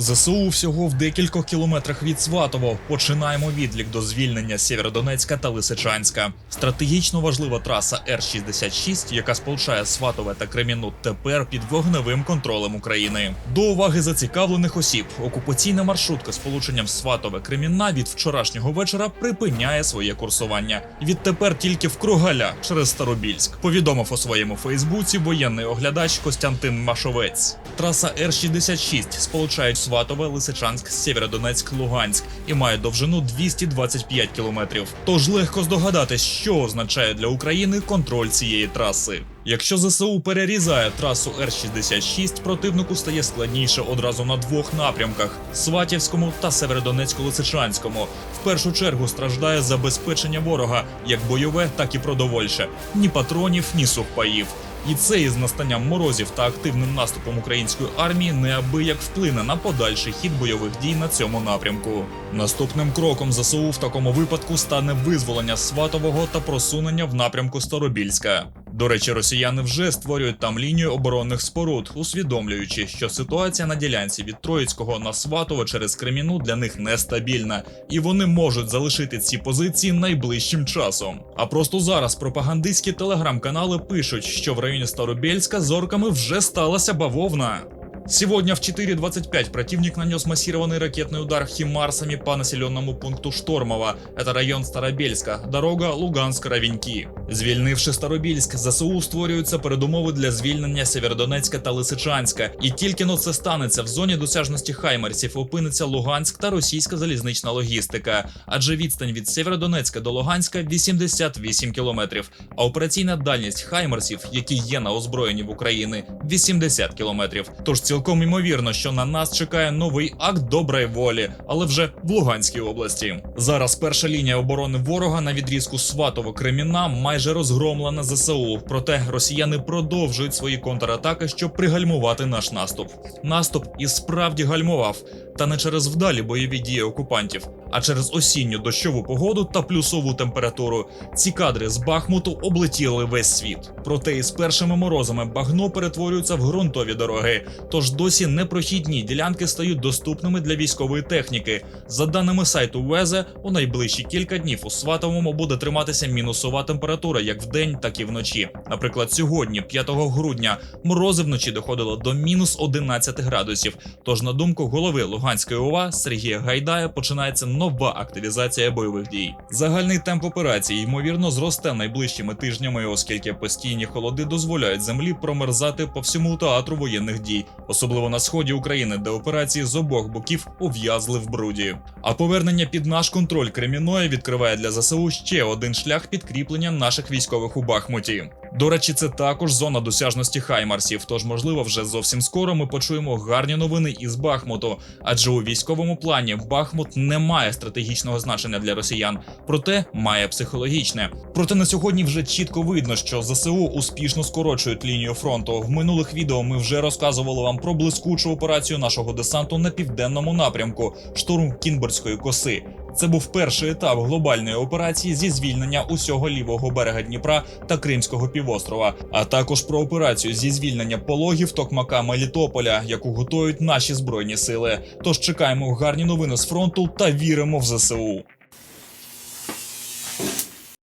ЗСУ всього в декількох кілометрах від Сватово. Починаємо відлік до звільнення Сєвєродонецька та Лисичанська. Стратегічно важлива траса Р-66, яка сполучає Сватове та Кремінну, тепер під вогневим контролем України. До уваги зацікавлених осіб. Окупаційна маршрутка з полученням Сватове Кремінна від вчорашнього вечора припиняє своє курсування. Відтепер тільки в Кругаля через Старобільськ. Повідомив у своєму Фейсбуці воєнний оглядач Костянтин Машовець. Траса Р-66 сполучає Сватове, Лисичанськ, Сєвєродонецьк, Луганськ і має довжину 225 кілометрів. Тож легко здогадатись, що означає для України контроль цієї траси. Якщо ЗСУ перерізає трасу Р-66, противнику стає складніше одразу на двох напрямках: Сватівському та Северодонецько-Лисичанському. В першу чергу страждає забезпечення ворога, як бойове, так і продовольче. Ні патронів, ні сухпаїв. І це із настанням морозів та активним наступом української армії неабияк вплине на подальший хід бойових дій на цьому напрямку. Наступним кроком ЗСУ в такому випадку стане визволення Сватового та просунення в напрямку Старобільська. До речі, росіяни вже створюють там лінію оборонних споруд, усвідомлюючи, що ситуація на ділянці від Троїцького на Сватово через Креміну для них нестабільна, і вони можуть залишити ці позиції найближчим часом. А просто зараз пропагандистські телеграм-канали пишуть, що в районі Старобельска зорками вже сталася бавовна. Сегодня в 4.25 противник нанес массированный ракетный удар химарсами по населенному пункту Штормово. Это район Старобельска, дорога Луганськ-Равеньки. Звільнивши Старобільськ, ЗСУ створюються передумови для звільнення Сєвєродонецька та Лисичанська. І тільки но це станеться в зоні досяжності Хаймерсів опиниться Луганськ та російська залізнична логістика. Адже відстань від Сєвєродонецька до Луганська 88 кілометрів. А операційна дальність Хаймерсів, які є на озброєнні в Україні, 80 кілометрів. Тож цілком імовірно, що на нас чекає новий акт доброї волі, але вже в Луганській області. Зараз перша лінія оборони ворога на відрізку Сватово-Креміна майже розгромлена ЗСУ. Проте росіяни продовжують свої контратаки, щоб пригальмувати наш наступ. Наступ і справді гальмував, та не через вдалі бойові дії окупантів, а через осінню дощову погоду та плюсову температуру. Ці кадри з Бахмуту облетіли весь світ. Проте із першими морозами багно перетворюється в ґрунтові дороги. Тож досі непрохідні ділянки стають доступними для військової техніки. За даними сайту Везе, у найближчі кілька днів у Сватовому буде триматися мінусова температура як вдень, так і вночі. Наприклад, сьогодні, 5 грудня, морози вночі доходило до мінус 11 градусів. Тож, на думку голови Луганської ОВА Сергія Гайдая, починається нова активізація бойових дій. Загальний темп операції ймовірно зросте найближчими тижнями, оскільки постійні холоди дозволяють землі промерзати по всьому театру воєнних дій, особливо на сході України, де операції з обох боків ув'язли в бруді. А повернення під наш контроль Креміної відкриває для ЗСУ ще один шлях підкріплення наших військових у Бахмуті. До речі, це також зона досяжності Хаймарсів. Тож, можливо, вже зовсім скоро ми почуємо гарні новини із Бахмуту. Адже у військовому плані Бахмут не має стратегічного значення для росіян, проте має психологічне. Проте на сьогодні вже чітко видно, що ЗСУ успішно скорочують лінію фронту. В минулих відео ми вже розказували вам про блискучу операцію нашого десанту на південному напрямку штурм Кінбурзької коси. Це був перший етап глобальної операції зі звільнення усього лівого берега Дніпра та Кримського півострова, а також про операцію зі звільнення пологів Токмака Мелітополя, яку готують наші збройні сили. Тож чекаємо гарні новини з фронту та віримо в ЗСУ.